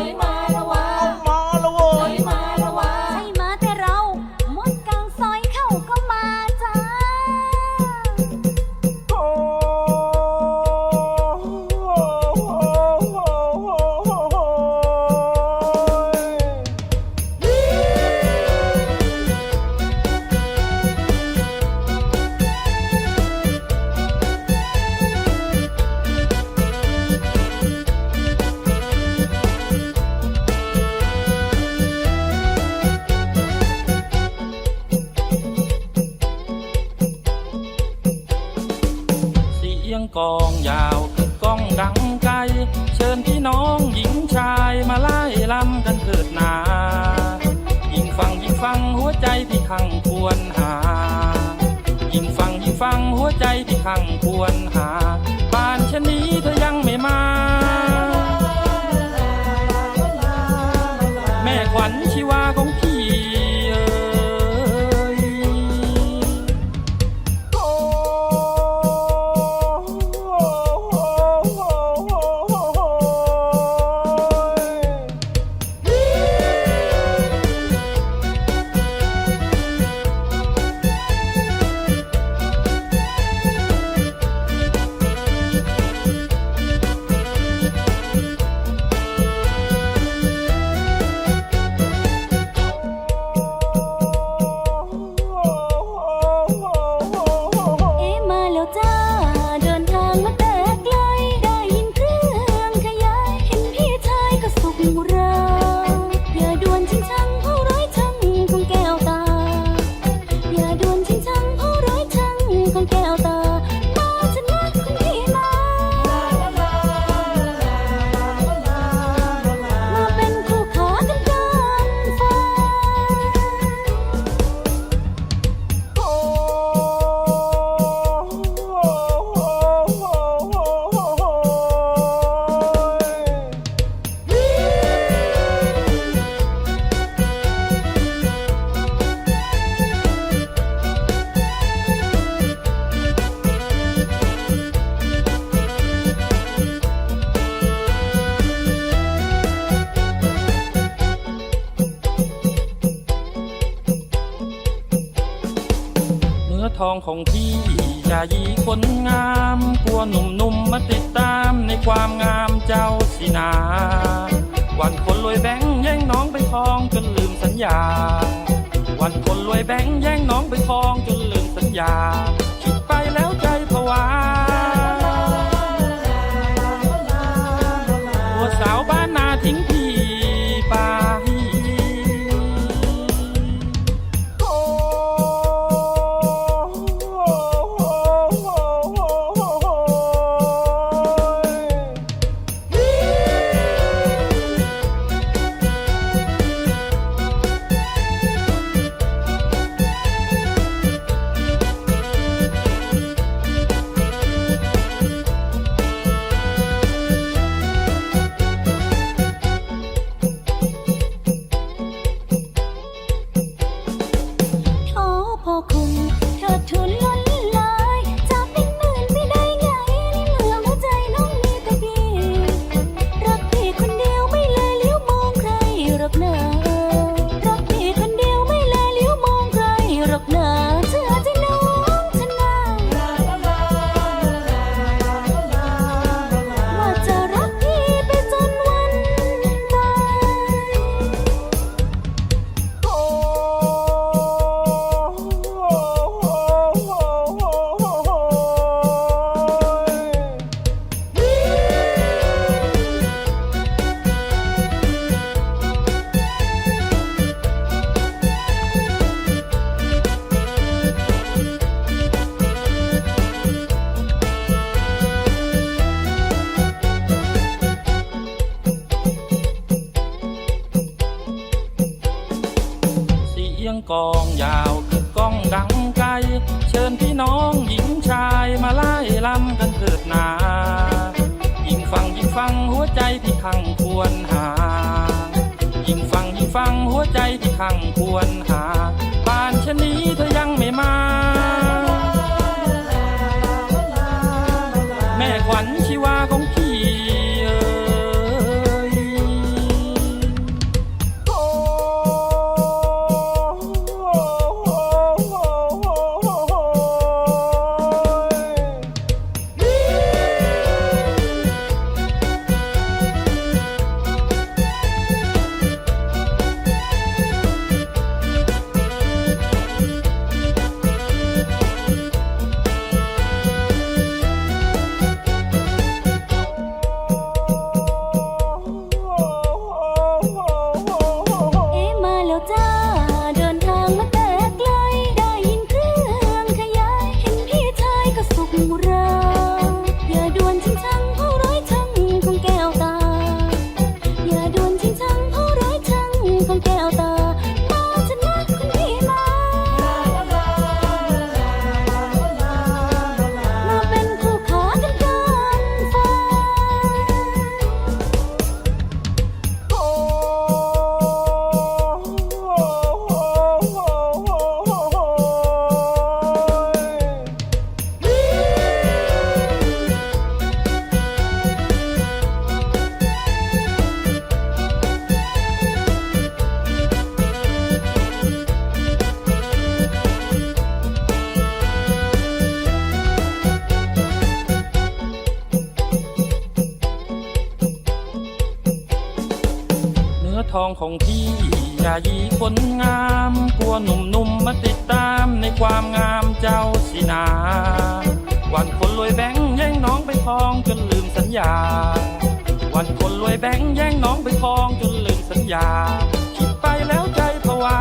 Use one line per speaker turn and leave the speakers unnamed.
ย
ควรหา ยิ่งฟังยิ่งฟังหัวใจ
ที่ขัง
ทองของพี่อย่ายีคนงามกลัวหนุ่มๆมาติดตามในความงามเจ้าสินาวันคนรวยแบงแย่งน้องไปครองจนลืมสัญญา วันคนรวยแบงแย่งน้องไปครองจนลืมสัญญา คิดไปแล้วใจผวา
กองยาว
คือกล้องดังไกล เชิญพี่น้องหญิงชายมาไล่ลำกันเกิดนายิ่งฟังยิ่งฟังหัวใจที่ขังควรหา ยิ่งฟังยิ่งฟังหัวใจที่ขังควรหา ป่านชะนี้เธอยังไม่มา theo ta ของพี่อย่ายีคนงาม กลัวหนุ่มๆมาติดตามในความงามเจ้าสินาวันคนรวยแบงแย่งน้องไปคลองจนลืมสัญญา วันคนรวยแบงแย่งน้องไปคลองจนลืมสัญญา คิดไปแล้วใจผวา